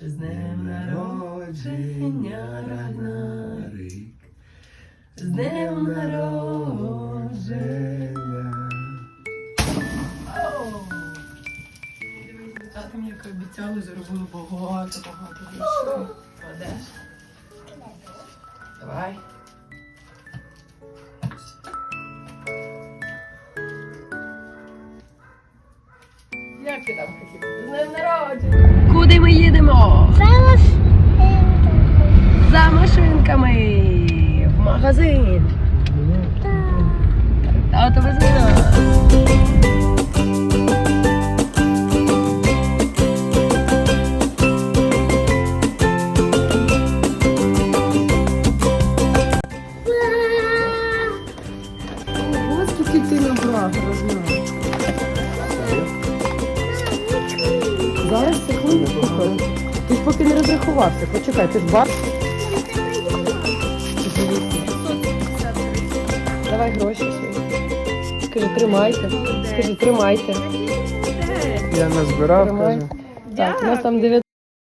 З днем народження, Рагнарик. З днем народження. Татам, як обіцяли, зробили багато, багато більше. Молодець. Давай. Як ти там хотів? З днем народження! Куди ми їдемо? Зараз За машинками в магазин. Нас. Ось скільки ти набрав, розумію. Секунду. Ти ж поки не розрахувався. Почекай, ти ж бар. Давай гроші свої. Скажи, тримайте. Скажи, тримайте. Я назбирав, Тримай. кажу. Так, у нас там 900.